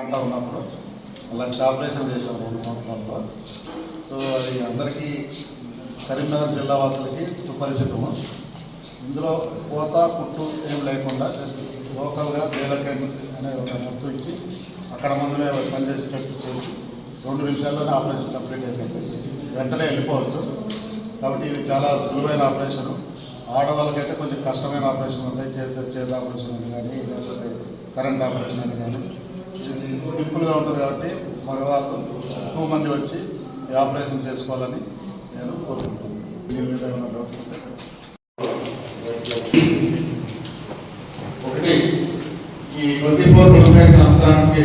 అంతా ఉన్నప్పుడు లక్ష ఆపరేషన్ చేశాం రెండు సంవత్సరాల్లో. సో అది అందరికీ కరీంనగర్ జిల్లా వాసులకి సుపరిచితము. ఇందులో కోత పుట్టు ఏం లేకుండా జస్ట్ లోకల్గా డేలకెన్ అనే ఒక మందు ఇచ్చి అక్కడ ముందునే పనిచేసేటట్టు చేసి రెండు నిమిషాల్లోనే ఆపరేషన్ కంప్లీట్ అయిపోయింది. వెంటనే వెళ్ళిపోవచ్చు. కాబట్టి ఇది చాలా సులువైన ఆపరేషన్ ఆడవాళ్ళకైతే కొంచెం కష్టమైన ఆపరేషన్ ఉంటాయి చేత చేత ఆపరేషన్ అని కానీ లేకపోతే కరెంట్ ఆపరేషన్ అని కానీ. సింపుల్గా ఉంటుంది కాబట్టి మగవాళ్ళు ఎక్కువ మంది వచ్చి ఈ ఆపరేషన్ చేసుకోవాలని నేను కోరుకుంటున్నాను. ఒకటి ఈ ట్వంటీ ఫోర్ ట్వంటీ సంవత్సరానికి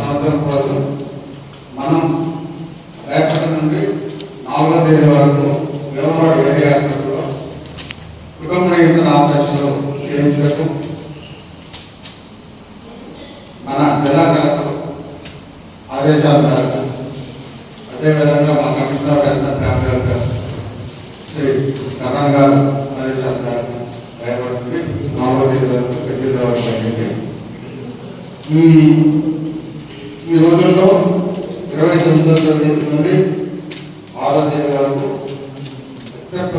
సంవత్సరం మనం రేపటి నుండి నాలుగో తేదీ వరకు మన జిల్లా కలెక్టర్ ఆదేశాల మేరకు అదేవిధంగా మా కమిషనర్ గారి ఫ్యామిలీ వెల్ఫేర్ శ్రీ కరణ్ గారు ఆదేశాల మేరకు రేపటి నాలుగో గారు వరకు ఈ ఈ రోజుల్లో ఇరవై తొమ్మిదో తేదీ నుండి ఆరో తేదీ వరకు ఎక్సెప్ట్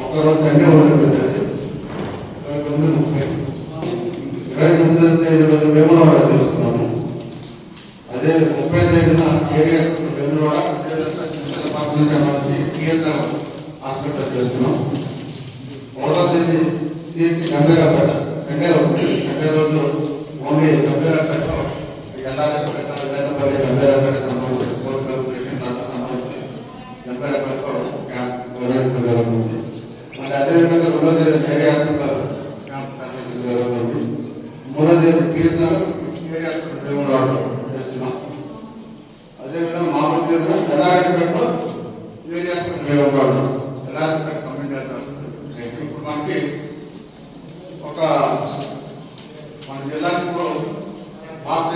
ఒకరోజు కంటే వదిలిపెట్టారు ఇరవై తొమ్మిది ముప్పై ఇరవై తొమ్మిదో తేదీ రోజు వేములవాడ చేస్తున్నాము అదే ముప్పై తేదీన ఏరియా వేములవాడ టీఎస్ఆర్ హాస్పిటల్ చేస్తున్నాం. మూడో తేదీ సిఎస్సి గంభీరపేట సండే సండే రోజు ఓన్లీ గంభీరపేట ఎల్లారెడ్డి పెట్టాలి వేదపల్లి గంభీరపేట అదేవిధంగా రెండో తేదీ ఏరియా మూడో తేదీ ఏరియా చేస్తున్నాం. అదేవిధంగా మామూలు తేదీన ఎల్లారెడ్డిపేటలో ఏరియా హాస్పిటల్ వేములవాడలో ఎల్లారెడ్డిపేట కమ్యూనిటీ హాస్పిటల్ ఇప్పుడు మనకి ఒక మన జిల్లాకు పాత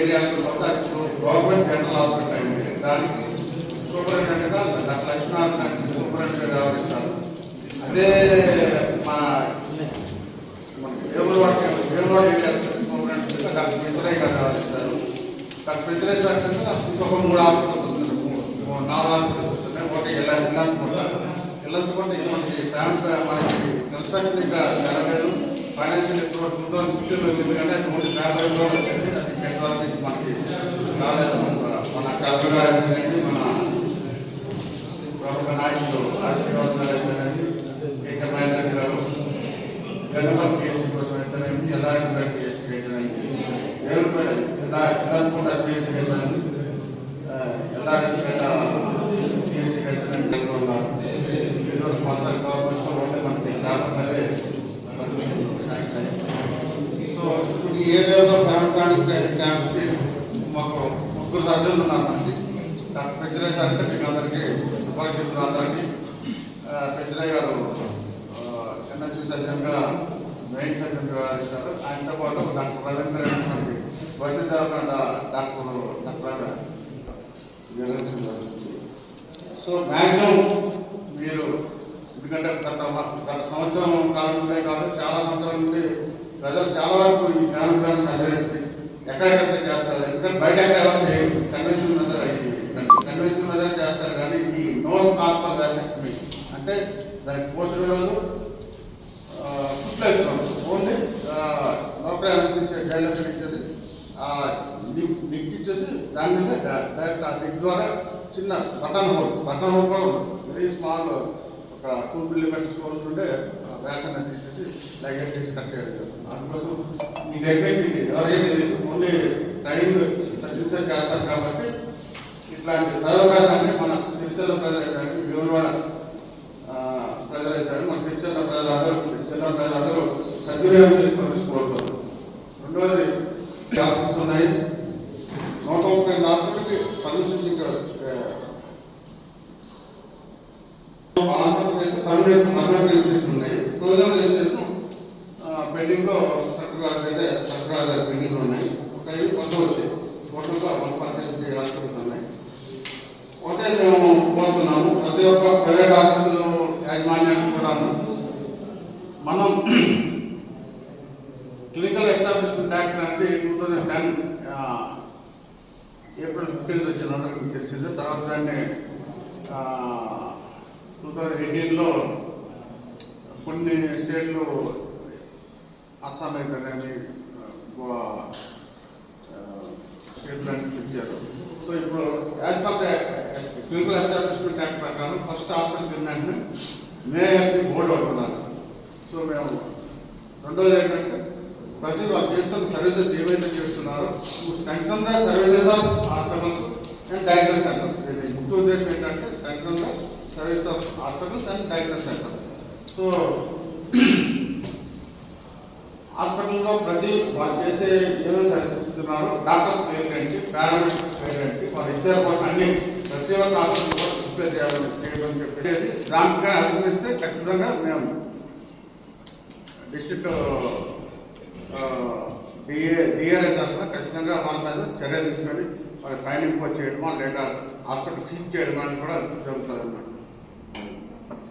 ఏరియా గవర్నమెంట్ జనరల్ హాస్పిటల్ అయింది. దానికి సూపరింటెండెంట్గా డాక్టర్ లక్ష్మీనారాయణ గారిని సూపరింటెండెంట్ వ్యవహరిస్తారు. అదే మన మన వేములవాడ వేములవాడ ఏరియా సూపరింటెండెంట్గా డాక్టర్ మిత్రయ్య గారు డాక్టర్ మిత్రయ్య గారి ఇంకొక మూడు హాస్పిటల్స్ వస్తున్నాయి మూడు- నాలుగు హాస్పిటల్స్ వస్తున్నాయి ఒకటి ఎలా వెళ్ళాల్సుకుంటా వెళ్ళాల్సుకుంటే ఇక మనకి ఫ్యామిలీ మనకి కన్స్ట్రక్షన్ ఇంకా జరగలేదు ఫైనాన్షియల్ ఎక్కువ ఉందో ఎందుకంటే మూడు యాభై రోజులు వచ్చింది. అది ఫెబ్రవరి మనకి రాలేదు. మన కలెక్టర్ గారు అయితేనేమి, మన ప్రముఖ నాయకులు ఆశీర్వాద్ గారు ఏక మహేందర్ గారు? జనరల్ కేసు కోసం అయితేనేమి ఎలా కేసు పెట్టడానికి ఏడుపేట ఎలా ఎల్లారకుంట కేసు అయితేనేమి సో ఇప్పుడు ఏరియాలో క్యాంప్కి మాకు ముగ్గురు సభ్యులు ఉన్నారు మనకి గారికి మీకు అందరికీ సుపరిచితులు అందరికీ ఆ, గారు మెయిన్ సర్జన్గా వ్యవహరిస్తారు ఆయనతో పాటు డాక్టర్ రవీంద్ర రెడ్డి మనకి వైద్య దేవకాండ డాక్టర్ డాక్టర్ సో మ్యాక్సిమం మీరు ఎందుకంటే గత గత సంవత్సరం కాలం కాదు చాలా సంవత్సరం నుండి ప్రజలు చాలా వరకు ఈ జ్ఞానం గ్రామ సర్వీస్ ఎక్కడెక్కడ చేస్తారు. ఎందుకంటే బయట ఎక్కడ చేయదు కన్వెన్షన్ మెదర్ మీద కన్వెన్షన్ మెదర్ చేస్తారు కానీ ఈ నో కార్పల్ వ్యాసెక్టమీ అంటే దానికి పోస్ట్ లేదు ఫుట్లెస్ ఓన్లీ లోకల్ అనస్థిషియా డైలెక్ట్ ఇచ్చేసి నిక్ ఇచ్చేసి దాని మీద డైరెక్ట్ ఆ నిక్ ద్వారా చిన్న బటన్ హోల్ బటన్ హోల్ కూడా వెరీ స్మాల్ ఒక టూ మిల్లీమీటర్స్ హోల్ ఉంటే వ్యాసం తీసేసి లైగెట్ తీసి కట్ చేయడం అందుకోసం ఈ టెక్నిక్ ఎవరైతే ఓన్లీ ట్రైన్ సర్వీసెస్ చేస్తారు కాబట్టి ఇట్లాంటి సదవకాశాన్ని మన సిరిసిల్ల ప్రజలు కానీ విలువవాడ ప్రజలు అయితారు మన సిరిసిల్ల ప్రజలందరూ సిరిసిల్ల ప్రజలందరూ సద్వినియోగం చేసుకొని పర్మనెంట్ పర్మనెంట్ ఉన్నాయి ప్రోగ్రామ్ అయితే చక్కగా పెండింగ్ ఉన్నాయి. ఒక ఐదు కొత్త వచ్చాయి. టోటల్గా వన్ పర్సెంట్ హాస్పిటల్స్ ఉన్నాయి ఒకటే మేము కోరుతున్నాము. ప్రతి ఒక్క ప్రైవేట్ హాస్పిటల్ యాజమాన్యాన్ని కూడా మనం క్లినికల్ ఎస్టాబ్లిష్మెంట్ యాక్ట్ అనేది ఏప్రిల్ ఫిఫ్టీన్త్ వచ్చింది అందరికీ తెలిసింది. తర్వాత దాన్ని టూ థౌజండ్ ఎయిటీన్లో కొన్ని స్టేట్లు అస్సాం అయితేనేమి గోవా స్టేట్లన్నీ ఇచ్చారు సో ఇప్పుడు as per the clinical establishment act ప్రకారం ఫస్ట్ హాస్పిటల్ ఏంటంటే మే హెల్త్ బోర్డు అంటున్నారు సో మేము రెండోది ఏంటంటే ప్రజలు వాళ్ళు చేస్తున్న సర్వీసెస్ ఏవైతే చేస్తున్నారో strengthen the services of hospitals and diagnose centre. ఇది ముఖ్య ఉద్దేశం ఏంటంటే strengthen the service of hospitals and diagnose centre so హాస్పిటల్లో ప్రతి వాళ్ళు చేసే ఏమేమి సర్వీస్ ఇస్తున్నారు? డాక్టర్ పేరు ఏంటి పేరెంట్స్ పేరు ఏంటి వాళ్ళు ఇచ్చే కోసం అన్ని ప్రతి ఒక్క హాస్పిటల్లో డిస్ప్లే చేయాలని చేయడం చెప్పేది దానికి అనుమతిస్తే ఖచ్చితంగా మేము డిస్ట్రిక్ట్ డిఏ డిఆర్ఏ తరఫున ఖచ్చితంగా వాళ్ళ మీద చర్య తీసుకొని వాళ్ళ ఫైన్ ఇంపోజ్ చేయడమో లేదా హాస్పిటల్ సీజ్ చేయడం అని కూడా జరుగుతుంది